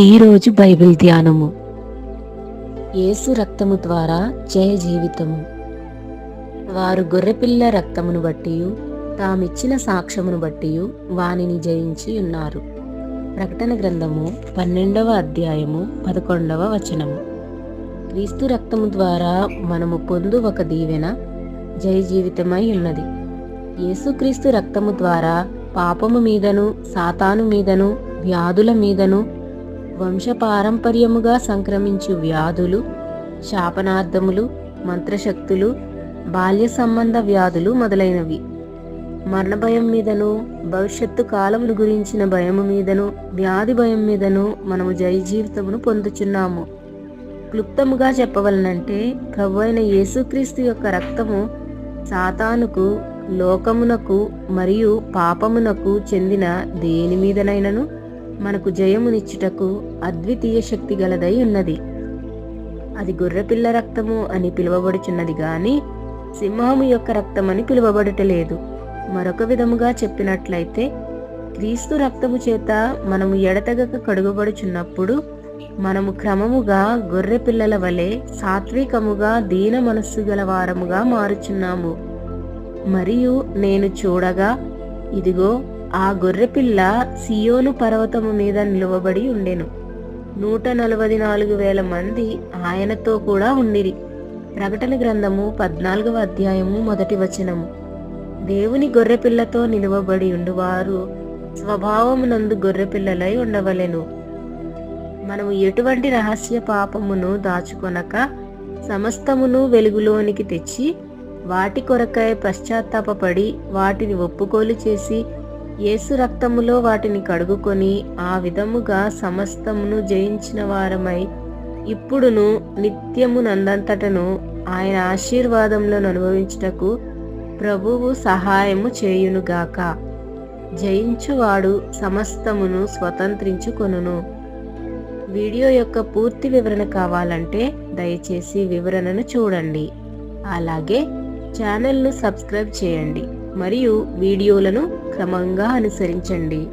ఈరోజు బైబిల్ ధ్యానము. యేసు రక్తము ద్వారా జయ జీవితము. వారు గొర్రెపిల్ల రక్తమును బట్టి తామిచ్చిన సాక్ష్యమును బట్టి వానిని జయించి ఉన్నారు. ప్రకటన గ్రంథము పన్నెండవ అధ్యాయము పదకొండవ వచనము. క్రీస్తు రక్తము ద్వారా మనము పొందు ఒక దీవెన జయ జీవితమై ఉన్నది. యేసుక్రీస్తు రక్తము ద్వారా పాపము మీదను సాతాను మీదను వ్యాధుల మీదను వంశపారంపర్యముగా సంక్రమించు వ్యాధులు శాపనార్థములు మంత్రశక్తులు బాల్య సంబంధ వ్యాధులు మొదలైనవి. మరణ భయం మీదను భవిష్యత్తు కాలములు గురించిన భయము మీదను వ్యాధి భయం మీదను మనము జయ జీవితమును పొందుచున్నాము. క్లుప్తముగా చెప్పవలనంటే ప్రభు అయిన యేసుక్రీస్తు యొక్క రక్తము సాతానుకు లోకమునకు మరియు పాపమునకు చెందిన దేని మీదనైనను? మనకు జయమునిచ్చుటకు అద్వితీయ శక్తి గలదై ఉన్నది. అది గొర్రెపిల్ల రక్తము అని పిలువబడుచున్నది గాని సింహము యొక్క రక్తమని పిలువబడటలేదు. మరొక విధముగా చెప్పినట్లయితే క్రీస్తు రక్తము చేత మనము ఎడతెగక కడుగబడుచున్నప్పుడు మనము క్రమముగా గొర్రె పిల్లల వలె సాత్వికముగా దీన మనస్సు గల వారముగా మారుచున్నాము. మరియు నేను చూడగా ఇదిగో ఆ గొర్రెపిల్ల సియోను పర్వతము మీద నిలువబడి ఉండెను. నూట నలభై నాలుగు వేల మంది ఆయనతో కూడా ఉండిరి. ప్రకటన గ్రంథము పద్నాలుగవ అధ్యాయము మొదటి వచనము. దేవుని గొర్రెపిల్లతో నిలువబడి ఉండువారు స్వభావమునందు గొర్రెపిల్లలై ఉండవలెను. మనము ఎటువంటి రహస్య పాపమును దాచుకొనక సమస్తమును వెలుగులోనికి తెచ్చి వాటి కొరకై పశ్చాత్తాపడి వాటిని ఒప్పుకోలు చేసి యేసు రక్తములో వాటిని కడుగుకొని ఆ విధముగా సమస్తమును జయించిన వారమై ఇప్పుడును నిత్యము నందంతటను ఆయన ఆశీర్వాదములను అనుభవించుటకు ప్రభువు సహాయము చేయునుగాక. జయించువాడు సమస్తమును స్వతంత్రించుకొనును. వీడియో యొక్క పూర్తి వివరణ కావాలంటే దయచేసి వివరణను చూడండి. అలాగే ఛానల్ను సబ్స్క్రైబ్ చేయండి. మరియు వీడియోలను సమంగా అనుసరించండి.